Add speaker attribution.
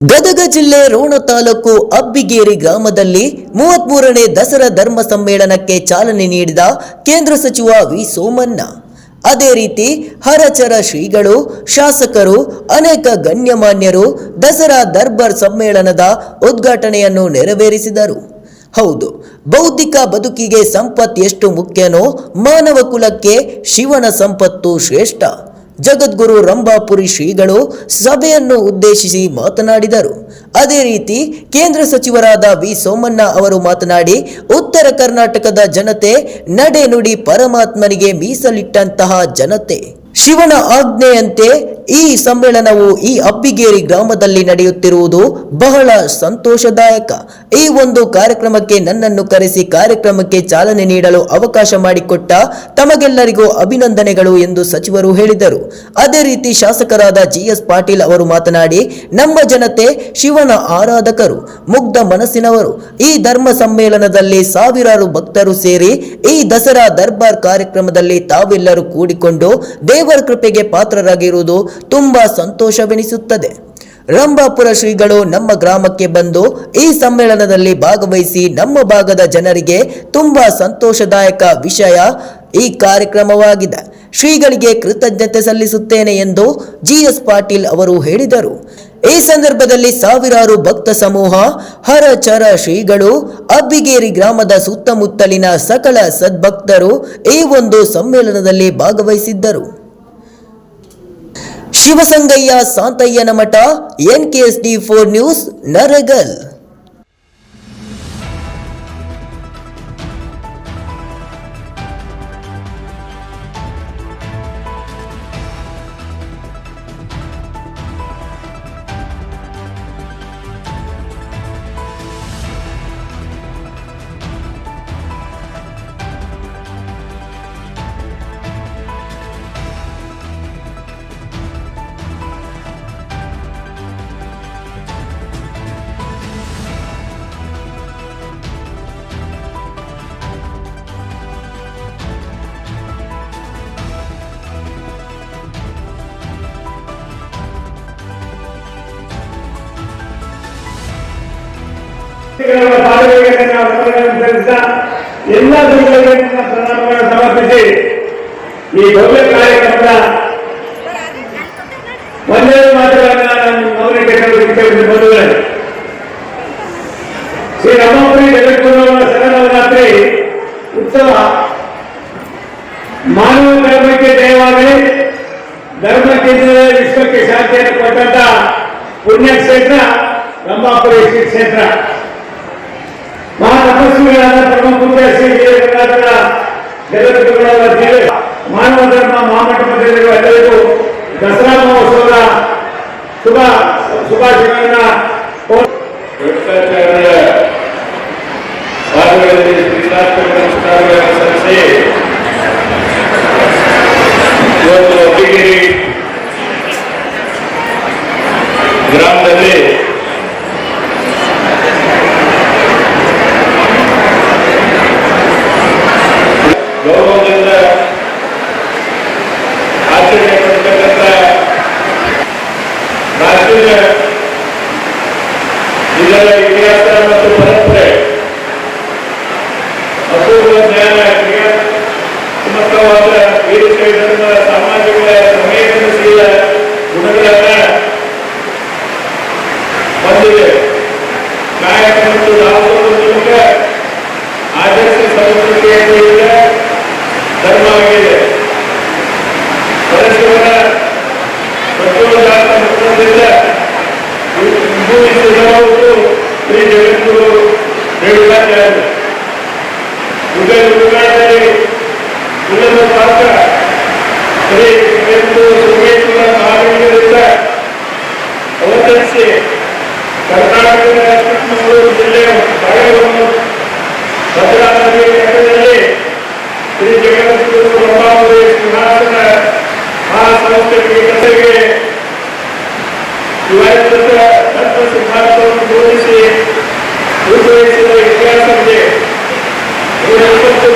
Speaker 1: ಗದಗ ಜಿಲ್ಲೆ ರೋಣ ತಾಲೂಕು ಅಬ್ಬಿಗೇರಿ ಗ್ರಾಮದಲ್ಲಿ ಮೂವತ್ಮೂರನೇ ದಸರಾ ಧರ್ಮ ಸಮ್ಮೇಳನಕ್ಕೆ ಚಾಲನೆ ನೀಡಿದ ಕೇಂದ್ರ ಸಚಿವ ವಿ ಸೋಮಣ್ಣ. ಅದೇ ರೀತಿ ಹರಚರ ಶ್ರೀಗಳು, ಶಾಸಕರು, ಅನೇಕ ಗಣ್ಯಮಾನ್ಯರು ದಸರಾ ದರ್ಬಾರ್ ಸಮ್ಮೇಳನದ ಉದ್ಘಾಟನೆಯನ್ನು ನೆರವೇರಿಸಿದರು. ಹೌದು, ಬೌದ್ಧಿಕ ಬದುಕಿಗೆ ಸಂಪತ್ತು ಎಷ್ಟು ಮುಖ್ಯನೋ ಮಾನವ ಕುಲಕ್ಕೆ ಶಿವನ ಸಂಪತ್ತು ಶ್ರೇಷ್ಠ. ಜಗದ್ಗುರು ರಂಭಾಪುರಿ ಶ್ರೀಗಳು ಸಭೆಯನ್ನು ಉದ್ದೇಶಿಸಿ ಮಾತನಾಡಿದರು. ಅದೇ ರೀತಿ ಕೇಂದ್ರ ಸಚಿವರಾದ ವಿ. ಸೋಮಣ್ಣ ಅವರು ಮಾತನಾಡಿ, ಉತ್ತರ ಕರ್ನಾಟಕದ ಜನತೆ ನಡೆ ನುಡಿ ಪರಮಾತ್ಮನಿಗೆ ಮೀಸಲಿಟ್ಟಂತಹ ಜನತೆ. ಶಿವನ ಆಜ್ಞೆಯಂತೆ ಈ ಸಮ್ಮೇಳನವು ಈ ಅಬ್ಬಿಗೇರಿ ಗ್ರಾಮದಲ್ಲಿ ನಡೆಯುತ್ತಿರುವುದು ಬಹಳ ಸಂತೋಷದಾಯಕ. ಈ ಒಂದು ಕಾರ್ಯಕ್ರಮಕ್ಕೆ ನನ್ನನ್ನು ಕರೆಸಿ ಕಾರ್ಯಕ್ರಮಕ್ಕೆ ಚಾಲನೆ ನೀಡಲು ಅವಕಾಶ ಮಾಡಿಕೊಟ್ಟ ತಮಗೆಲ್ಲರಿಗೂ ಅಭಿನಂದನೆಗಳು ಎಂದು ಸಚಿವರು ಹೇಳಿದರು. ಅದೇ ರೀತಿ ಶಾಸಕರಾದ ಜಿ ಎಸ್ ಪಾಟೀಲ್ ಅವರು ಮಾತನಾಡಿ, ನಮ್ಮ ಜನತೆ ಶಿವನ ಆರಾಧಕರು, ಮುಗ್ಧ ಮನಸ್ಸಿನವರು. ಈ ಧರ್ಮ ಸಮ್ಮೇಳನದಲ್ಲಿ ಸಾವಿರಾರು ಭಕ್ತರು ಸೇರಿ ಈ ದಸರಾ ದರ್ಬಾರ್ ಕಾರ್ಯಕ್ರಮದಲ್ಲಿ ತಾವೆಲ್ಲರೂ ಕೂಡಿಕೊಂಡು ದೇವರ ಕೃಪೆಗೆ ಪಾತ್ರರಾಗಿರುವುದು ತುಂಬಾ ಸಂತೋಷವೆನಿಸುತ್ತದೆ. ರಂಭಾಪುರ ಶ್ರೀಗಳು ನಮ್ಮ ಗ್ರಾಮಕ್ಕೆ ಬಂದು ಈ ಸಮ್ಮೇಳನದಲ್ಲಿ ಭಾಗವಹಿಸಿ ನಮ್ಮ ಭಾಗದ ಜನರಿಗೆ ತುಂಬಾ ಸಂತೋಷದಾಯಕ ವಿಷಯ ಈ ಕಾರ್ಯಕ್ರಮವಾಗಿದೆ. ಶ್ರೀಗಳಿಗೆ ಕೃತಜ್ಞತೆ ಸಲ್ಲಿಸುತ್ತೇನೆ ಎಂದು ಜಿ ಎಸ್ ಪಾಟೀಲ್ ಅವರು ಹೇಳಿದರು. ಈ ಸಂದರ್ಭದಲ್ಲಿ ಸಾವಿರಾರು ಭಕ್ತ ಸಮೂಹ, ಹರ ಚರ ಶ್ರೀಗಳು, ಅಬ್ಬಿಗೇರಿ ಗ್ರಾಮದ ಸುತ್ತಮುತ್ತಲಿನ ಸಕಲ ಸದ್ಭಕ್ತರು ಈ ಒಂದು ಸಮ್ಮೇಳನದಲ್ಲಿ ಭಾಗವಹಿಸಿದ್ದರು. ಶಿವಸಂಗಯ್ಯ ಸಾಂತಯ್ಯನ ಮಠ ಎನ್ಕೆಎಸ್ಡಿ ಫೋರ್ ನ್ಯೂಸ್ ನರಗಲ್
Speaker 2: ಎಲ್ಲ ಗುರುಗಳಿಗೆ ನನ್ನ ಪ್ರಣಾಮಗಳನ್ನು ಸಮರ್ಪಿಸಿ ಈ ಭವ್ಯ ಕಾರ್ಯಕ್ರಮದ ಒಂದೆರಡು ಮಾತುಗಳನ್ನು ನಾನು ಬಂಧುಗಳೇ ಶ್ರೀ ರಾಮಪುರಿ ಜಗದ್ಗುರುವರ ಸರನವರಾತ್ರಿ ಉತ್ಸವ ಮಾನವ ಧರ್ಮಕ್ಕೆ ಜಯವಾಗಲಿ. ಧರ್ಮಕ್ಕೆ ವಿಶ್ವಕ್ಕೆ ಶಾಂತಿಯನ್ನು ಕೊಟ್ಟಂತ ಪುಣ್ಯಕ್ಷೇತ್ರ ರಂಭಾಪುರಿ ಶ್ರೀ ಕ್ಷೇತ್ರ ವಿವೇಕಾನಂದರ ಜಗದ್ಗುರುಗಳ ದಿವ್ಯ ಮಾನವ ಧರ್ಮ ಮಹಾಮಂಟಪದಲ್ಲಿರುವ ಎಲ್ಲರಿಗೂ ದಸರಾ ಮಹೋತ್ಸವದ ಶುಭ ಶುಭಾಶಯಗಳನ್ನ
Speaker 3: ಭಾಗಗಳಲ್ಲಿ ಇದರ ಇತಿಹಾಸ ಮತ್ತು ಪರಂಪರೆ. ಸಾಮಾಜಿಕ ಸಂವೇದನಶೀಲ ಗುಣಗಳನ್ನ ಜಗದ್ಗುರು ಹೇಳುತ್ತಾರೆ ಯುಗ ಯುಗಗಳಲ್ಲಿ ಉಲ್ಲದ ಪಾತ್ರ ಶ್ರೀ ಜಗದ್ಗುರು ಸುಮೇಶ್ವರ ಮಹಾಲಿಂಗರಿಂದ ಅವತರಿಸಿ ಚಿಕ್ಕಮಗಳೂರು ಜಿಲ್ಲೆಯ ಬಾಳೆಹೊನ್ನು ಭದ್ರಾ ನದಿಯ ತಟದಲ್ಲಿ ಶ್ರೀ ಜಗದ್ಗುರು ಸಿಂಹಾಸನ ಉದ್ಭವಿಸಿದ ಇತಿಹಾಸವಿದೆ ನೂರ ಇಪ್ಪತ್ತು